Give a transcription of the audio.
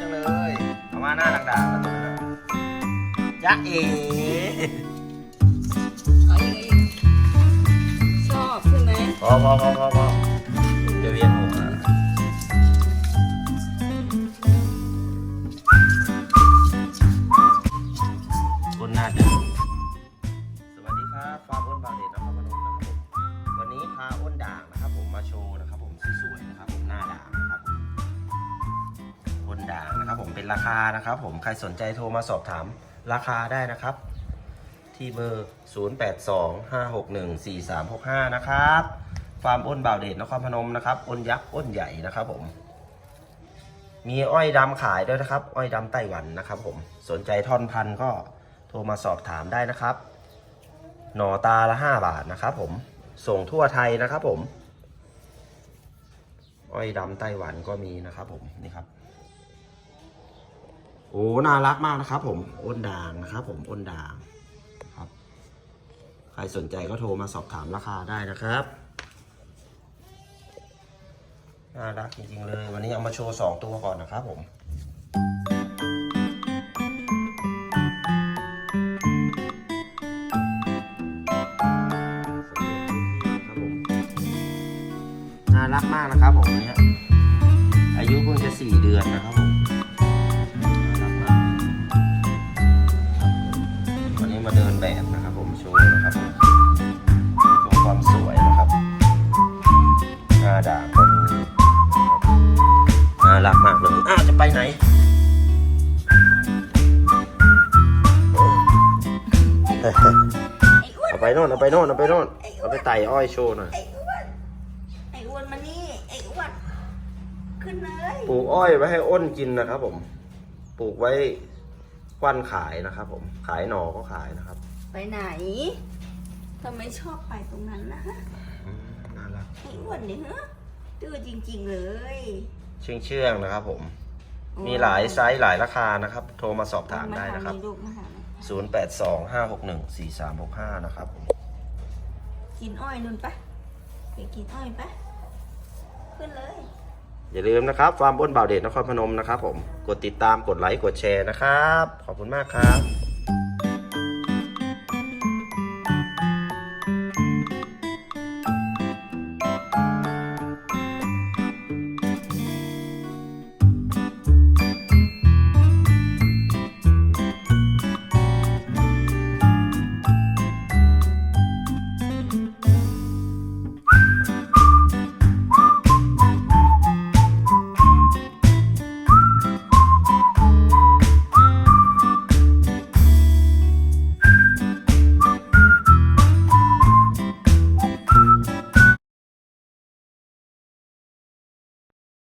จังเลยเอามาหน้าด่างๆแล้วตัวนั้นจ๊ะเอ๋เอาอีกเอาอีกชอบใช่ไหมพอพอพอพอพอจะเวียนหัวบนหน้าด่างสวัสดีครับฟาร์มอ้นบางเดชนครพนมนะครับผมวันนี้พาอ้นด่างนะครับผมมาโชว์นะครับ ราคานะครับ ผมใครสนใจโทรมาสอบถามราคาได้นะครับ ที่เบอร์ 0825614365 นะครับฟาร์มอ้นบ่าวเดชนครพนมนะครับอ้นยักษ์อ้นใหญ่นะครับผม มีอ้อยดำขายด้วยนะครับ อ้อยดำไต้หวันนะครับ ผมสนใจท่อนพันก็โทรมาสอบถามได้นะครับ หน่อตาละ 5 บาทนะครับ ผมส่งทั่วไทยนะครับ ผม อ้อยดำไต้หวันก็มีนะครับ ผมนี่ครับ โอ้น่ารักมากนะครับ ผมอ้นด่างนะครับ ผมอ้นด่างครับ ใครสนใจก็โทรมาสอบถามราคาได้นะครับน่ารักจริงๆเลย วันนี้เอามาโชว์2ตัวก่อนนะครับผมน่ารักมากนะครับผมเนี่ยอายุเพิ่งจะ4เดือนนะครับผม เดินแบบนะครับผมโชว์นะครับผมโชว์ความสวยนะครับหน้าด่างก็มีน่ารักมากเลยอ้าวจะไปไหนโอ้ไอ้อ้วนเอาไปโน่นเอาไปโน่นเอาไปโน่นเอาไปไต่อ้อยโชว์หน่อยไอ้อ้วนไอ้อ้วนมานี่ไอ้อ้วนขึ้นเลยปลูกอ้อยไว้ให้อ้นกินนะครับผม ปลูกไว้ ควันขายนะครับ ผมขายหน่อก็ขายนะครับ ไปไหนทำไมชอบไปตรงนั้นนะอืมน่ารักไอ้อ้วนเนี่ยฮะดื้อจริง ๆ เลย เชื่องเชื่องๆนะครับ ผม มีหลายไซส์หลายราคานะครับ โทรมาสอบถามได้นะครับมาหาลูกมาหา0825614365 นะครับผมกินอ้อยนุ่นปะไปกินอ้อยปะขึ้นเลย อย่าลืมนะครับฟาร์มบ้นบ่าวเดชนครพนมนะครับผม กดติดตามกดไลค์กดแชร์นะครับ ขอบคุณมากครับ